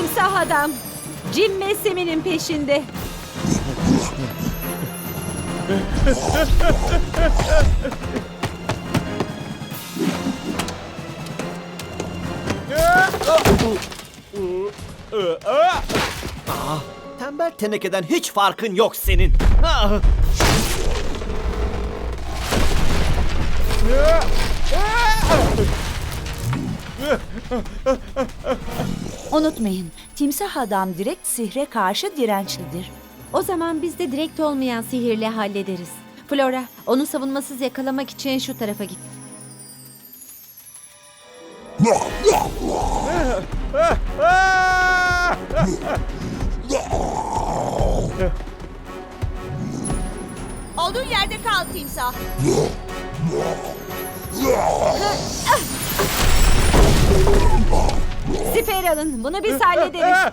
timsah adam. Jim Messimi'nin peşinde. Tembel tenekeden hiç farkın yok senin. Ah! Unutmayın, timsah adam direkt sihre karşı dirençlidir. O zaman biz de direkt olmayan sihirle hallederiz. Flora, onu savunmasız yakalamak için şu tarafa git. Olduğun yerde kal timsah. Siper alın, bunu biz hallederiz.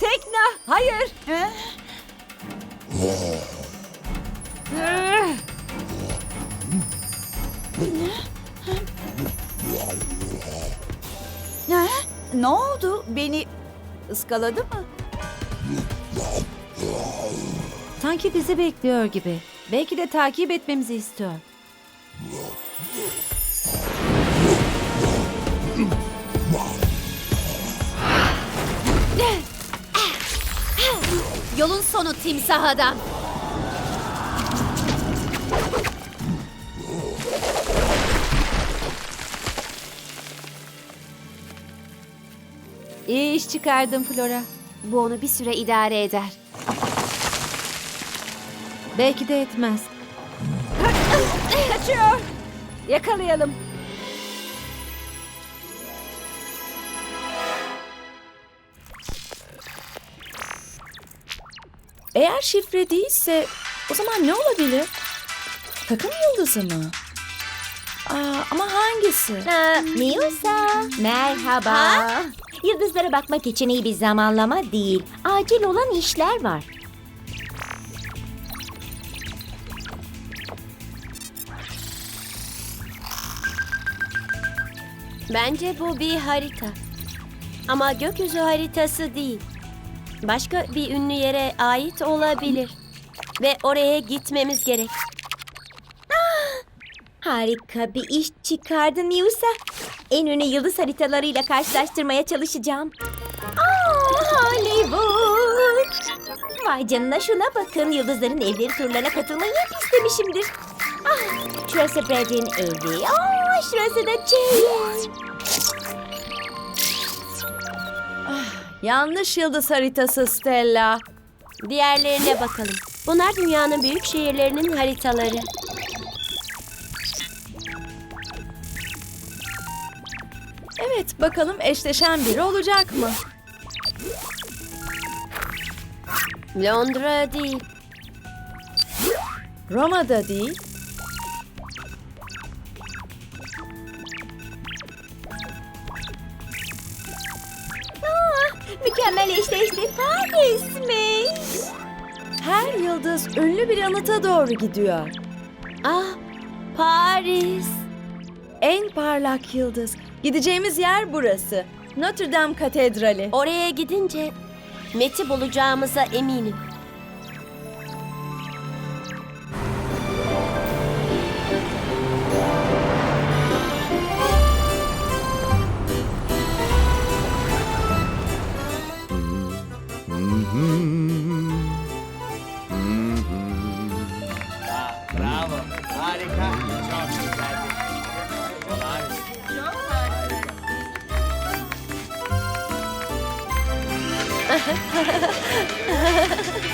Tekna, hayır. Ha? Ne oldu? Beni ıskaladı mı? Sanki bizi bekliyor gibi. Belki de takip etmemizi istiyor. Yolun sonu timsah adam. İyi iş çıkardın Flora. Bu onu bir süre idare eder. Belki de etmez. Kaçıyor. Yakalayalım. Eğer şifre değilse o zaman ne olabilir? Takım yıldızı mı? Aa, ama hangisi? Miusa. Merhaba. Yıldızlara bakmak için iyi bir zamanlama değil. Acil olan işler var. Bence bu bir harita. Ama gökyüzü haritası değil. Başka bir ünlü yere ait olabilir. Ve oraya gitmemiz gerek. Harika bir iş çıkardın Miusa. En ünlü yıldız haritalarıyla karşılaştırmaya çalışacağım. Hollywood. Vay canına şuna bakın. Yıldızların evleri turlarına katılmayı hep istemişimdir. Ah, şurası Brad'in evi. Aa, şurası da Jay'in. Yanlış yıldız haritası Stella. Diğerlerine bakalım. Bunlar dünyanın büyük şehirlerinin haritaları. Evet, bakalım eşleşen biri olacak mı? Londra değil. Roma'da değil. Mükemmel eşleşti. Paris'miş. Her yıldız ünlü bir anıta doğru gidiyor. Ah, Paris. En parlak yıldız. Gideceğimiz yer burası. Notre Dame Katedrali. Oraya gidince Met'i bulacağımıza eminim. Bravo. Harika. Çok güzeldi. Olağanüstü.